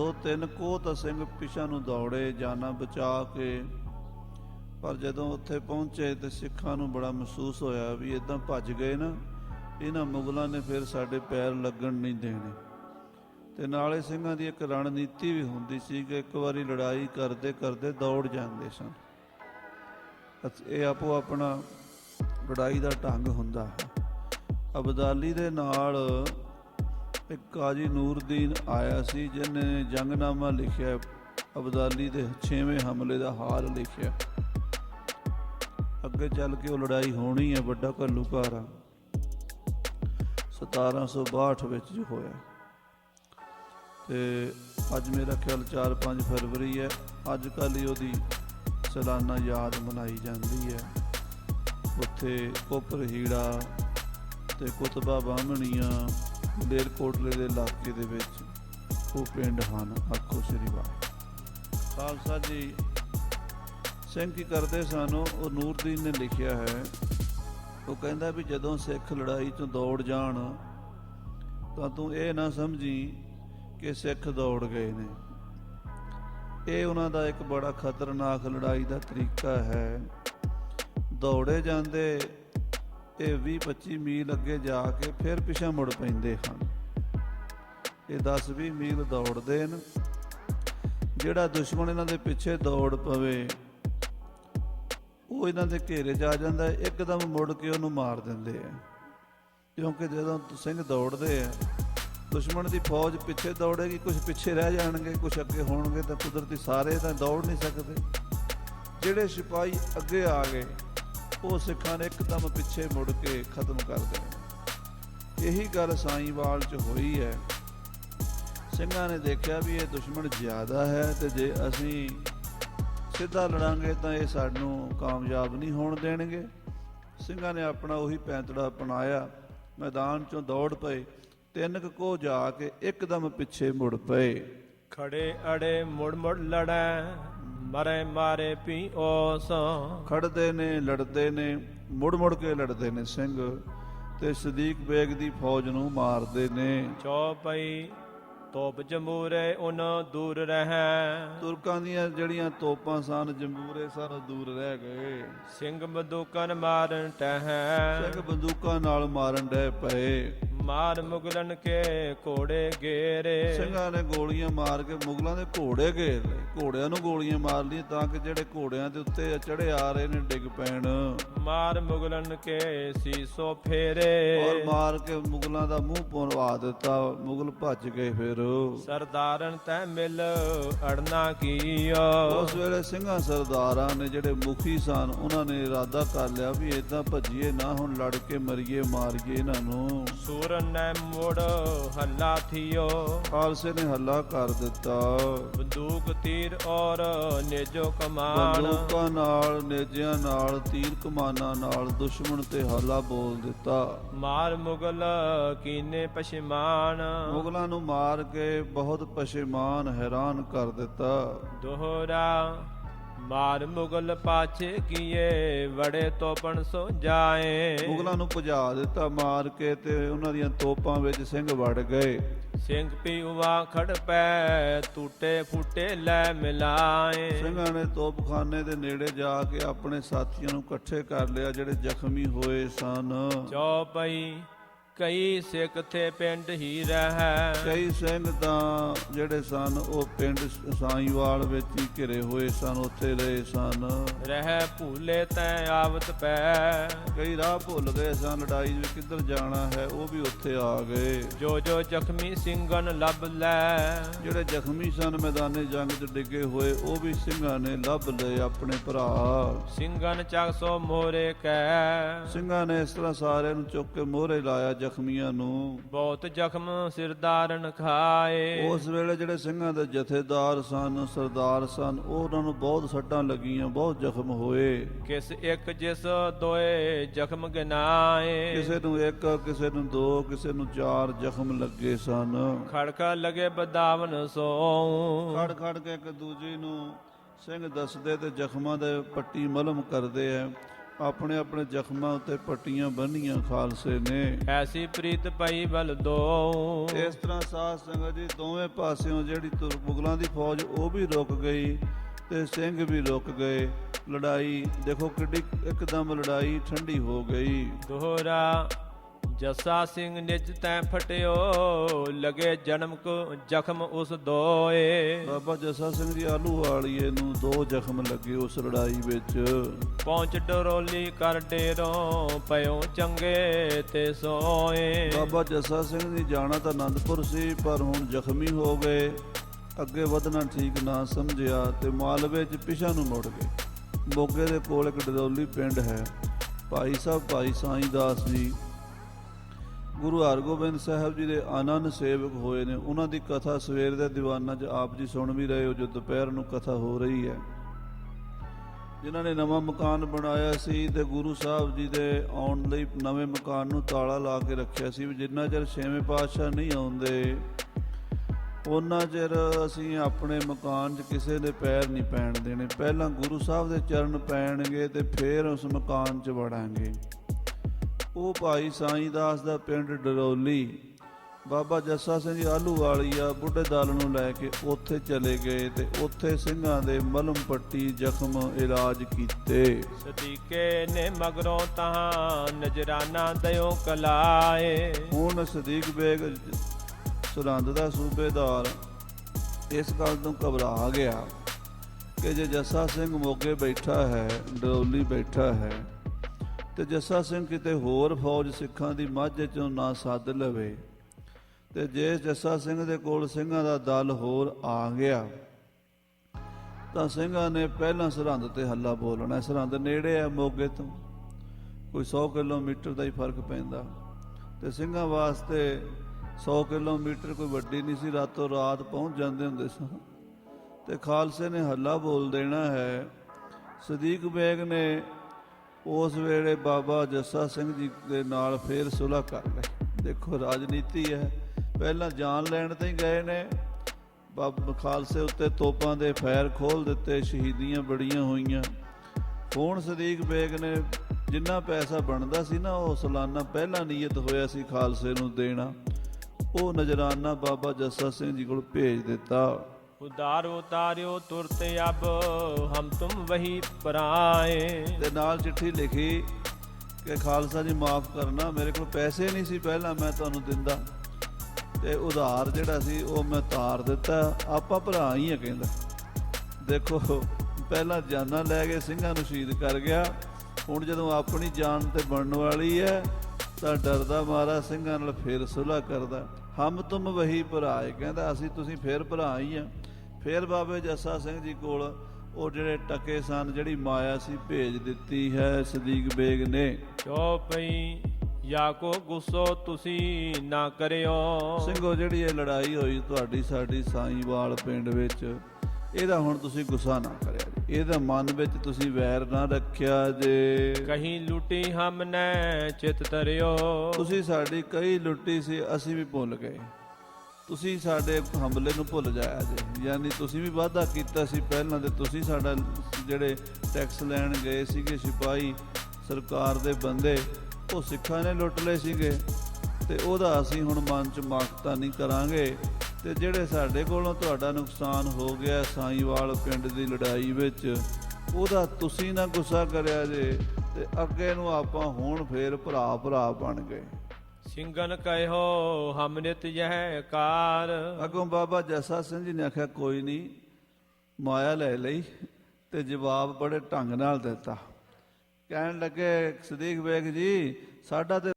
ਦੋ ਤਿੰਨ ਕੋ ਤਾਂ ਸਿੰਘ ਪਿਛਾ ਨੂੰ ਦੌੜੇ, ਜਾਨਾਂ ਬਚਾ ਕੇ। ਪਰ ਜਦੋਂ ਉੱਥੇ ਪਹੁੰਚੇ ਤੇ ਸਿੱਖਾਂ ਨੂੰ ਬੜਾ ਮਹਿਸੂਸ ਹੋਇਆ ਵੀ ਇਦਾਂ ਭੱਜ ਗਏ ਨਾ, ਇਹਨਾਂ ਮੁਗਲਾਂ ਨੇ ਫਿਰ ਸਾਡੇ ਪੈਰ ਲੱਗਣ ਨਹੀਂ ਦੇਣੇ। ਤੇ ਨਾਲੇ ਸਿੰਘਾਂ ਦੀ ਇੱਕ ਰਣਨੀਤੀ ਵੀ ਹੁੰਦੀ ਸੀ ਕਿ ਇੱਕ ਵਾਰੀ ਲੜਾਈ ਕਰਦੇ ਕਰਦੇ ਦੌੜ ਜਾਂਦੇ ਸਨ। ਇਹ ਆਪੋ ਆਪਣਾ ਲੜਾਈ ਦਾ ਢੰਗ ਹੁੰਦਾ ਹੈ। ਅਬਦਾਲੀ ਦੇ ਨਾਲ ਇੱਕ ਕਾਜੀ ਨੂਰਦੀਨ ਆਇਆ ਸੀ, ਜਿਹਨੇ ਜੰਗਨਾਮਾ ਲਿਖਿਆ, ਅਬਦਾਲੀ ਦੇ 6ਵੇਂ ਹਮਲੇ ਦਾ ਹਾਲ ਲਿਖਿਆ। ਅੱਗੇ ਚੱਲ ਕੇ ਉਹ ਲੜਾਈ ਹੋਣੀ ਹੈ, ਵੱਡਾ ਘੱਲੂਘਾਰਾ 1762 ਵਿੱਚ ਜੋ ਹੋਇਆ। ਤੇ ਅੱਜ ਮੇਰਾ ਖਿਆਲ 4-5 ਫਰਵਰੀ ਹੈ, ਅੱਜ ਕੱਲ੍ਹ ਹੀ ਉਹਦੀ ਸਾਲਾਨਾ ਯਾਦ ਮਨਾਈ ਜਾਂਦੀ ਹੈ। ਉੱਥੇ ਕੋਪਰ ਹੀੜਾ ਤੇ ਕੁਤਬਾ ਬਾਹਮਣੀਆਂ ਲੇਰਕੋਟਲੇ ਦੇ ਇਲਾਕੇ ਦੇ ਵਿੱਚ ਉਹ ਪਿੰਡ ਹਨ, ਆਖੋ ਸ੍ਰੀ ਵਾਹਿਗੁਰੂ ਖਾਲਸਾ ਜੀ, ਸਿੰਘ ਕੀ ਕਰਦੇ ਸਨ? ਉਹ ਨੂਰਦੀਨ ਨੇ ਲਿਖਿਆ ਹੈ, ਉਹ ਕਹਿੰਦਾ ਵੀ ਜਦੋਂ ਸਿੱਖ ਲੜਾਈ ਤੋਂ ਦੌੜ ਜਾਣ, ਤਾਂ ਤੂੰ ਇਹ ਨਾ ਸਮਝੀ ਕਿ ਸਿੱਖ ਦੌੜ ਗਏ ਨੇ। ਇਹ ਉਹਨਾਂ ਦਾ ਇੱਕ ਬੜਾ ਖਤਰਨਾਕ ਲੜਾਈ ਦਾ ਤਰੀਕਾ ਹੈ। ਦੌੜੇ ਜਾਂਦੇ ਇਹ 20 25 ਮੀਲ ਅੱਗੇ ਜਾ ਕੇ ਫਿਰ ਪਿਛਾ ਮੁੜ ਪੈਂਦੇ ਹਨ। ਇਹ 10 20 ਮੀਲ ਦੌੜਦੇ ਨੇ ਜਿਹੜਾ ਦੁਸ਼ਮਣ ਇਹਨਾਂ ਦੇ ਪਿੱਛੇ ਦੌੜ ਪਵੇ, ਉਹ ਇਹਨਾਂ ਦੇ ਘੇਰੇ 'ਚ ਆ ਜਾਂਦਾ ਇੱਕਦਮ ਮੁੜ ਕੇ ਉਹਨੂੰ ਮਾਰ ਦਿੰਦੇ ਆ ਕਿਉਂਕਿ ਜਦੋਂ ਸਿੰਘ ਦੌੜਦੇ ਆ ਦੁਸ਼ਮਣ ਦੀ ਫੌਜ ਪਿੱਛੇ ਦੌੜੇਗੀ ਕੁਝ ਪਿੱਛੇ ਰਹਿ ਜਾਣਗੇ ਕੁਝ ਅੱਗੇ ਹੋਣਗੇ ਤਾਂ ਕੁਦਰਤੀ ਸਾਰੇ ਤਾਂ ਦੌੜ ਨਹੀਂ ਸਕਦੇ। ਜਿਹੜੇ ਸਿਪਾਹੀ ਅੱਗੇ ਆ ਗਏ ਉਹ ਸਿੱਖਾਂ ਨੇ ਇੱਕਦਮ ਪਿੱਛੇ ਮੁੜ ਕੇ ਖਤਮ ਕਰ ਦੇਣਾ। ਇਹੀ ਗੱਲ ਸਾਈਵਾਲ 'ਚ ਹੋਈ ਹੈ। ਸਿੰਘਾਂ ਨੇ ਦੇਖਿਆ ਵੀ ਇਹ ਦੁਸ਼ਮਣ ਜ਼ਿਆਦਾ ਹੈ ਤੇ ਜੇ ਅਸੀਂ ਸਿੱਧਾ ਲੜਾਂਗੇ ਤਾਂ ਇਹ ਸਾਨੂੰ ਕਾਮਯਾਬ ਨਹੀਂ ਹੋਣ ਦੇਣਗੇ। ਸਿੰਘਾਂ ਨੇ ਆਪਣਾ ਉਹੀ ਪੈਂਤੜਾ ਅਪਣਾਇਆ। ਮੈਦਾਨ 'ਚੋਂ ਦੌੜ ਪਏ। ਤਿੰਨ ਕੁ ਕੋ ਜਾ ਕੇ ਇੱਕਦਮ ਪਿੱਛੇ ਮੁੜ ਪਏ। ਖੜੇ ਅੜੇ ਮੁੜ ਮੁੜ ਲੜੈ। ਮਰੇ ਮਾਰੇ ਪੀ ਓਸ ਖੜਦੇ ਨੇ ਲੜਦੇ ਨੇ ਮੁੜ ਮੁੜ ਕੇ ਲੜਦੇ ਨੇ ਸਿੰਘ ਤੇ ਸਦੀਕ ਬੇਗ ਦੀ ਫੌਜ ਨੂੰ ਮਾਰਦੇ ਨੇ। ਚੌਪਈ ਤੋਪ ਜਮੂਰੇ ਉਨ ਦੂਰ ਰਹੈ। ਤੁਰਕਾਂ ਦੀਆਂ ਜਿਹੜੀਆਂ ਤੋਪਾਂ ਸਨ ਜੰਬੂਰੇ ਸਰ ਦੂਰ ਰਹਿ ਗਏ। ਸਿੰਘ ਬੰਦੂਕਨ ਮਾਰਨ ਟਹਿ। ਸਿੰਘ ਬੰਦੂਕਾਂ ਨਾਲ ਮਾਰਨ ਡੈ ਪਏ। ਮਾਰ ਮੁਗਲਨ ਕੇ ਘੋੜੇ ਗੇਰੇ। ਸਿੰਘਾਂ ਨੇ ਗੋਲੀਆਂ ਮਾਰ ਕੇ ਮੁਗਲਾਂ ਦੇ ਘੋੜੇ ਘੇਰ ਲਏ ਘੋੜਿਆਂ ਨੂੰ ਗੋਲੀਆਂ ਮਾਰ ਲਈ ਤਾਂ ਕਿ ਜਿਹੜੇ ਘੋੜਿਆਂ ਦੇ ਉੱਤੇ ਚੜੇ ਆ ਰਹੇ ਨੇ ਡਿੱਗ ਪੈਣ। ਮਾਰ ਮੁਗਲਨ ਕੇ ਸੀਸੋ ਫੇਰੇ। ਔਰ ਮਾਰ ਕੇ ਮੁਗਲਾਂ ਦਾ ਮੂੰਹ ਪਵਾ ਦਿੱਤਾ ਮੁਗਲ ਭੱਜ ਗਏ ਫਿਰ। ਸਰਦਾਰਨ ਤੈ ਮਿਲ ਅੜਨਾ ਕੀਓ। ਉਸ ਵੇਲੇ ਸਿੰਘਾਂ ਸਰਦਾਰਾਂ ਨੇ ਜਿਹੜੇ ਮੁਖੀ ਸਨ ਉਹਨਾਂ ਨੇ ਇਰਾਦਾ ਕਰ ਲਿਆ ਵੀ ਇਦਾਂ ਭੱਜੀਏ ਨਾ ਹੁਣ ਲੜ ਕੇ ਮਰੀਏ ਮਾਰੀਏ ਇਹਨਾਂ ਨੂੰ। ਸੂਰਨ ਨੈ ਮੋੜ ਹੱਲਾ ਥਿਓ। ਖਾਲਸੇ ਨੇ ਹੱਲਾ ਕਰ ਦਿੱਤਾ। ਬੰਦੂਕ ਤੀਰ ਔਰ ਨੇਜੋ ਕਮਾਨ। ਬੰਦੂਕਾਂ ਨਾਲ ਨੇਜਿਆਂ ਨਾਲ ਤੀਰ ਕਮਾਨਾਂ ਨਾਲ ਦੁਸ਼ਮਣ ਤੇ ਹੱਲਾ ਬੋਲ ਦਿੱਤਾ। ਮਾਰ ਮੁਗਲ ਕੀਨੇ ਪਛਮਾਨ? ਮੁਗਲਾਂ ਨੂੰ ਮਾਰ ਕੇ ਬਹੁਤ ਪਛੇਮਾਨ ਹੈਰਾਨ ਕਰ ਦਿੱਤਾ। ਦੋਹਰਾ ਮਾਰ ਮੁਗਲ ਪਾਛੇ ਕੀਏ ਵੜੇ ਤੋਪਣ ਸੋ ਜਾਏ। ਮੁਗਲਾਂ ਨੂੰ ਭਜਾ ਦਿੱਤਾ ਮਾਰ ਕੇ ਤੇ ਉਹਨਾਂ ਦੀਆਂ ਤੋਪਾਂ ਵਿੱਚ ਸਿੰਘ ਵੜ ਗਏ। ਸਿੰਘ ਪੀਵਾ ਖੜ ਪੈ ਟੂਟੇ ਫੁੱਟੇ ਲੈ ਮਿਲਾਏ। ਸਿੰਘਾਂ ਨੇ ਤੋਪਖਾਨੇ ਦੇ ਨੇੜੇ ਜਾ ਕੇ ਆਪਣੇ ਸਾਥੀਆਂ ਨੂੰ ਇਕੱਠੇ ਕਰ ਲਿਆ ਜਿਹੜੇ ਜ਼ਖਮੀ ਹੋਏ ਸਨ। ਚੌਪਈ ਕਈ ਸਿੱਖ ਥੇ ਪਿੰਡ ਹੀ ਰਹਿ। ਕਈ ਸਿੰਘ ਤਾਂ ਜਿਹੜੇ ਸਨ ਉਹ ਪਿੰਡ ਸਾਈਵਾਲ ਵਿੱਚ ਹੀ ਘਿਰੇ ਹੋਏ ਸਨ ਉੱਥੇ ਰਹੇ ਸਨ। ਰਹਿ ਭੂਲੇ ਤੈ ਆਵਤ ਪੈ। ਕਈ ਰਾਹ ਭੁੱਲ ਗਏ ਸਨ ਲੜਾਈ ਵਿੱਚ ਕਿੱਧਰ ਜਾਣਾ ਹੈ ਉਹ ਵੀ ਉੱਥੇ ਆ ਗਏ। ਜੋ ਜੋ ਜ਼ਖਮੀ ਸਿੰਘਨ ਲੱਭ ਲੈ। ਜਿਹੜੇ ਜ਼ਖਮੀ ਸਨ ਮੈਦਾਨੇ ਜੰਗ 'ਚ ਡਿੱਗੇ ਹੋਏ ਉਹ ਵੀ ਸਿੰਘਾਂ ਨੇ ਲੱਭ ਲਏ ਆਪਣੇ ਭਰਾ। ਸਿੰਘਨ ਚੱਕ ਸੋ ਮੋਰੇ ਕੈ। ਸਿੰਘਾਂ ਨੇ ਇਸ ਤਰ੍ਹਾਂ ਸਾਰਿਆਂ ਨੂੰ ਚੁੱਕ ਕੇ ਮੋਹਰੇ ਲਾਇਆ ਜ਼ਖਮੀਆਂ ਨੂੰ ਬਹੁਤ ਜ਼ਖਮ ਸਿਰਦਾਰਨ ਖਾਏ। ਉਸ ਵੇਲੇ ਜਿਹੜੇ ਸਿੰਘਾਂ ਦੇ ਜਥੇਦਾਰ ਸਨ ਸਰਦਾਰ ਸਨ ਉਹ ਉਹਨਾਂ ਨੂੰ ਬਹੁਤ ਸੱਟਾਂ ਲੱਗੀਆਂ ਬਹੁਤ ਜ਼ਖਮ ਹੋਏ। ਕਿਸ ਇੱਕ ਜਿਸ ਦੋਏ ਜ਼ਖਮ ਗਿਨਾਏ। ਕਿਸੇ ਨੂੰ ਇੱਕ ਕਿਸੇ ਨੂੰ ਦੋ ਕਿਸੇ ਨੂੰ ਚਾਰ ਜ਼ਖਮ ਲੱਗੇ ਸਨ। ਖੜਕਾ ਲਗੇ ਬਦਾਵਨ ਸੋ ਖੜ ਖੜ ਕੇ ਇੱਕ ਦੂਜੇ ਨੂੰ ਸਿੰਘ ਦੱਸਦੇ ਤੇ ਜ਼ਖਮਾਂ ਦੇ ਪੱਟੀ ਮਲਮ ਕਰਦੇ ਐ। ਆਪਣੇ ਆਪਣੇ ਜ਼ਖਮਾਂ ਉੱਤੇ ਪੱਟੀਆਂ ਬੰਨੀਆਂ ਖਾਲਸੇ ਨੇ। ਐਸੀ ਪ੍ਰੀਤ ਪਈ ਬਲ ਦੋ। ਇਸ ਤਰ੍ਹਾਂ ਸਾਧ ਸੰਗਤ ਜੀ ਦੋਵੇਂ ਪਾਸਿਓਂ ਜਿਹੜੀ ਤੁਰ ਮੁਗਲਾਂ ਦੀ ਫੌਜ ਉਹ ਵੀ ਰੁਕ ਗਈ ਤੇ ਸਿੰਘ ਵੀ ਰੁਕ ਗਏ। ਲੜਾਈ ਦੇਖੋ ਕਿੱਡੀ ਇੱਕਦਮ ਲੜਾਈ ਠੰਡੀ ਹੋ ਗਈ। ਦੋਹਰਾ ਜਸਾ ਸਿੰਘ ਨਿਜ ਤੈ ਫਟਿਓ ਲਗੇ ਜਨਮ ਕੋ ਜ਼ਖਮ ਉਸ ਦੋਏ। ਬਾਬਾ ਜੱਸਾ ਸਿੰਘ ਜੀ ਆਲੂ ਵਾਲੀਏ ਨੂੰ ਦੋ ਜ਼ਖਮ ਲੱਗੇ ਉਸ ਲੜਾਈ ਵਿੱਚ। ਪਹੁੰਚ ਡਰੋਲੀ ਕਰ ਡੇਰੋਂ ਪਇਓ ਚੰਗੇ ਤੇ ਸੋਏ। ਬਾਬਾ ਜੱਸਾ ਸਿੰਘ ਜੀ ਜਾਣਾ ਤਾਂ ਆਨੰਦਪੁਰ ਸੀ ਪਰ ਹੁਣ ਜ਼ਖਮੀ ਹੋ ਗਏ। ਅੱਗੇ ਵਧਣਾ ਠੀਕ ਨਾ ਸਮਝਿਆ ਤੇ ਮਾਲਵੇ 'ਚ ਪਿਛਾ ਨੂੰ ਮੁੜ ਗਏ। ਮੋਗੇ ਦੇ ਕੋਲ ਇੱਕ ਡਰੌਲੀ ਪਿੰਡ ਹੈ। ਭਾਈ ਸਾਹਿਬ ਭਾਈ ਸਾਈਂ ਦਾਸ ਜੀ ਗੁਰੂ ਹਰਗੋਬਿੰਦ ਸਾਹਿਬ ਜੀ ਦੇ ਆਨੰਦ ਸੇਵਕ ਹੋਏ ਨੇ, ਉਹਨਾਂ ਦੀ ਕਥਾ ਸਵੇਰ ਦੇ ਦੀਵਾਨਾਂ 'ਚ ਆਪ ਜੀ ਸੁਣ ਵੀ ਰਹੇ ਹੋ, ਜੋ ਦੁਪਹਿਰ ਨੂੰ ਕਥਾ ਹੋ ਰਹੀ ਹੈ। ਜਿਨ੍ਹਾਂ ਨੇ ਨਵਾਂ ਮਕਾਨ ਬਣਾਇਆ ਸੀ ਤੇ ਗੁਰੂ ਸਾਹਿਬ ਜੀ ਦੇ ਆਉਣ ਲਈ ਨਵੇਂ ਮਕਾਨ ਨੂੰ ਤਾਲਾ ਲਾ ਕੇ ਰੱਖਿਆ ਸੀ, ਵੀ ਜਿੰਨਾ ਚਿਰ ਛੇਵੇਂ ਪਾਤਸ਼ਾਹ ਨਹੀਂ ਆਉਂਦੇ ਉਹਨਾਂ ਚਿਰ ਅਸੀਂ ਆਪਣੇ ਮਕਾਨ 'ਚ ਕਿਸੇ ਦੇ ਪੈਰ ਨਹੀਂ ਪੈਣ ਦੇਣੇ। ਪਹਿਲਾਂ ਗੁਰੂ ਸਾਹਿਬ ਦੇ ਚਰਨ ਪੈਣਗੇ ਤੇ ਫਿਰ ਉਸ ਮਕਾਨ 'ਚ ਵੜਾਂਗੇ। ਉਹ ਭਾਈ ਸਾਈਂ ਦਾਸ ਦਾ ਪਿੰਡ ਡਰੌਲੀ। ਬਾਬਾ ਜੱਸਾ ਸਿੰਘ ਜੀ ਆਲੂ ਵਾਲੀਆ ਬੁੱਢੇ ਦਲ ਨੂੰ ਲੈ ਕੇ ਉੱਥੇ ਚਲੇ ਗਏ ਤੇ ਉੱਥੇ ਸਿੰਘਾਂ ਦੇ ਮਲਮ ਪੱਟੀ ਜ਼ਖਮ ਇਲਾਜ ਕੀਤੇ। ਸਦੀਕੇ ਨੇ ਮਗਰੋਂ ਤਹਾਂ ਨਜਰਾਨਾ ਦਇਓ ਕਲਾਏ। ਹੁਣ ਸਦੀਕ ਬੇਗ ਸੁਰੰਦ ਦਾ ਸੂਬੇਦਾਰ ਇਸ ਗੱਲ ਤੋਂ ਘਬਰਾ ਗਿਆ ਕਿ ਜੇ ਜੱਸਾ ਸਿੰਘ ਮੋਗੇ ਬੈਠਾ ਹੈ ਡਰੌਲੀ ਬੈਠਾ ਹੈ ਤੇ ਜੱਸਾ ਸਿੰਘ ਕਿਤੇ ਹੋਰ ਫੌਜ ਸਿੱਖਾਂ ਦੀ ਮਾਝੇ ਚੋਂ ਨਾ ਸੱਦ ਲਵੇ, ਤੇ ਜੇ ਜੱਸਾ ਸਿੰਘ ਦੇ ਕੋਲ ਸਿੰਘਾਂ ਦਾ ਦਲ ਹੋਰ ਆ ਗਿਆ, ਤਾਂ ਸਿੰਘਾਂ ਨੇ ਪਹਿਲਾਂ ਸਰਹੰਦ ਤੇ ਹੱਲਾ ਬੋਲਣਾ ਸਰਹੰਦ ਨੇੜੇ ਆ ਮੋਗੇ ਤੋਂ, ਕੋਈ 100 ਕਿਲੋਮੀਟਰ ਦਾ ਹੀ ਫ਼ਰਕ ਪੈਂਦਾ। ਤੇ ਸਿੰਘਾਂ ਵਾਸਤੇ 100 ਕਿਲੋਮੀਟਰ ਕੋਈ ਵੱਡੀ ਨਹੀਂ ਸੀ, ਰਾਤੋਂ ਰਾਤ ਪਹੁੰਚ ਜਾਂਦੇ ਹੁੰਦੇ ਸਨ ਤੇ ਖਾਲਸੇ ਨੇ ਹੱਲਾ ਬੋਲ ਦੇਣਾ ਹੈ, ਸਦੀਕ ਬੇਗ ਨੇ ਉਸ ਵੇਲੇ ਬਾਬਾ ਜੱਸਾ ਸਿੰਘ ਜੀ ਦੇ ਨਾਲ ਫੇਰ ਸੁਲ੍ਹਾ ਕਰ ਲਈ ਦੇਖੋ, ਰਾਜਨੀਤੀ ਹੈ। ਪਹਿਲਾਂ ਜਾਨ ਲੈਣ ਤੇ ਗਏ ਨੇ। ਬਾਬਾ ਖਾਲਸੇ ਉੱਤੇ ਤੋਪਾਂ ਦੇ ਫੈਰ ਖੋਲ ਦਿੱਤੇ, ਸ਼ਹੀਦੀਆਂ ਬੜੀਆਂ ਹੋਈਆਂ। ਹੁਣ ਸਦੀਕ ਬੇਗ ਨੇ ਜਿੰਨਾ ਪੈਸਾ ਬਣਦਾ ਸੀ ਨਾ, ਉਹ ਸਾਲਾਨਾ ਪਹਿਲਾਂ ਨੀਅਤ ਹੋਇਆ ਸੀ ਖਾਲਸੇ ਨੂੰ ਦੇਣਾ। ਉਹ ਨਜਰਾਨਾ ਬਾਬਾ ਜੱਸਾ ਸਿੰਘ ਜੀ ਕੋਲ ਭੇਜ ਦਿੱਤਾ। ਉਦਾਰੋ ਤਾਰਿਓ ਤੁਰਤ ਅਬ, ਹਮ ਤੁਮ ਵਹੀ ਪਰਾਏ। ਤੇ ਨਾਲ ਚਿੱਠੀ ਲਿਖੀ ਕਿ ਖਾਲਸਾ ਜੀ ਮਾਫ ਕਰਨਾ, ਮੇਰੇ ਕੋਲ ਪੈਸੇ ਨਹੀਂ ਸੀ ਪਹਿਲਾਂ, ਮੈਂ ਤੁਹਾਨੂੰ ਦਿੰਦਾ। ਤੇ ਉਧਾਰ ਜਿਹੜਾ ਸੀ, ਉਹ ਮੈਂ ਤਾਰ ਦਿੱਤਾ। ਆਪਾਂ ਭਰਾ ਹੀ ਆ ਕਹਿੰਦਾ। ਦੇਖੋ, ਪਹਿਲਾਂ ਜਾਨਾਂ ਲੈ ਕੇ ਸਿੰਘਾਂ ਨੂੰ ਸ਼ਹੀਦ ਕਰ ਗਿਆ। ਹੁਣ ਜਦੋਂ ਆਪਣੀ ਜਾਨ ਤੇ ਬਣਨ ਵਾਲੀ ਹੈ, ਤਾਂ ਡਰਦਾ ਮਾਰਾ ਸਿੰਘਾਂ ਨਾਲ ਫੇਰ ਸੁਲ੍ਹਾ ਕਰਦਾ। ਹਮ ਤੁਮ ਵਹੀ ਭਰਾਏ ਕਹਿੰਦਾ, ਅਸੀਂ ਤੁਸੀਂ ਫੇਰ ਭਰਾ ਹੀ ਆ। ਫੇਰ ਬਾਬੇ ਜੱਸਾ ਸਿੰਘ ਜੀ ਕੋਲ ਉਹ ਜਿਹੜੇ ਟਕੇ ਸਨ ਜਿਹੜੀ ਮਾਇਆ ਸੀ ਭੇਜ ਦਿੱਤੀ ਹੈ ਸਦੀਕ ਬੇਗ ਨੇ। ਚੋਪਈ ਯਾ ਕੋ ਗੁੱਸੋ ਤੁਸੀਂ ਨਾ ਕਰਿਓ। ਸਿੰਘੋ ਜਿਹੜੀ ਇਹ ਲੜਾਈ ਹੋਈ ਤੁਹਾਡੀ ਸਾਡੀ ਸਾਈਵਾਲ ਪਿੰਡ ਵਿੱਚ ਇਹਦਾ ਹੁਣ ਤੁਸੀਂ ਗੁੱਸਾ ਨਾ ਕਰਿਆ ਜੀ। ਇਹਦਾ ਮਨ ਵਿੱਚ ਤੁਸੀਂ ਵੈਰ ਨਾ ਰੱਖਿਆ ਜੇ। ਕਹੀਂ ਲੁੱਟੀ ਹਮਨੇ ਚਿਤ ਤਰਿਓ। ਤੁਸੀਂ ਸਾਡੀ ਕਈ ਲੁੱਟੀ ਸੀ ਅਸੀਂ ਵੀ ਭੁੱਲ ਗਏ। ਤੁਸੀਂ ਸਾਡੇ ਹਮਲੇ ਨੂੰ ਭੁੱਲ ਜਾਇਆ ਜੇ। ਯਾਨੀ ਤੁਸੀਂ ਵੀ ਵਾਅਦਾ ਕੀਤਾ ਸੀ ਪਹਿਲਾਂ ਤੇ ਤੁਸੀਂ ਸਾਡਾ ਜਿਹੜੇ ਟੈਕਸ ਲੈਣ ਗਏ ਸੀਗੇ ਸਿਪਾਹੀ, ਸਰਕਾਰ ਦੇ ਬੰਦੇ, ਉਹ ਸਿੱਖਾਂ ਨੇ ਲੁੱਟ ਲਏ ਸੀਗੇ। ਤੇ ਉਹਦਾ ਅਸੀਂ ਹੁਣ ਮਨ ਚ ਮਾਫਤਾ ਨਹੀਂ ਕਰਾਂਗੇ। ਤੇ ਜਿਹੜੇ ਸਾਡੇ ਕੋਲੋਂ ਤੁਹਾਡਾ ਨੁਕਸਾਨ ਹੋ ਗਿਆ ਸਾਈਵਾਲ ਪਿੰਡ ਦੀ ਲੜਾਈ ਵਿੱਚ, ਉਹਦਾ ਤੁਸੀਂ ਨਾ ਗੁੱਸਾ ਕਰਿਆ ਜੇ ਤੇ ਅੱਗੇ ਨੂੰ ਆਪਾਂ ਹੁਣ ਫੇਰ ਭਰਾ ਭਰਾ ਬਣ ਗਏ। ਸਿੰਘਨ ਕਹਿਓ, ਹਮ ਨਿਤ ਯਹ ਕਾਰ। ਅੱਗੋਂ ਬਾਬਾ ਜੈਸਾ ਸਿੰਘ ਜੀ ਨੇ ਆਖਿਆ, ਕੋਈ ਨਹੀਂ, ਮਾਇਆ ਲੈ ਲਈ ਤੇ ਜਵਾਬ ਬੜੇ ਢੰਗ ਨਾਲ ਦਿੱਤਾ। ਕਹਿਣ ਲੱਗੇ, ਸਦੀਕ ਬੇਗ ਜੀ, ਸਾਡਾ ਤੇ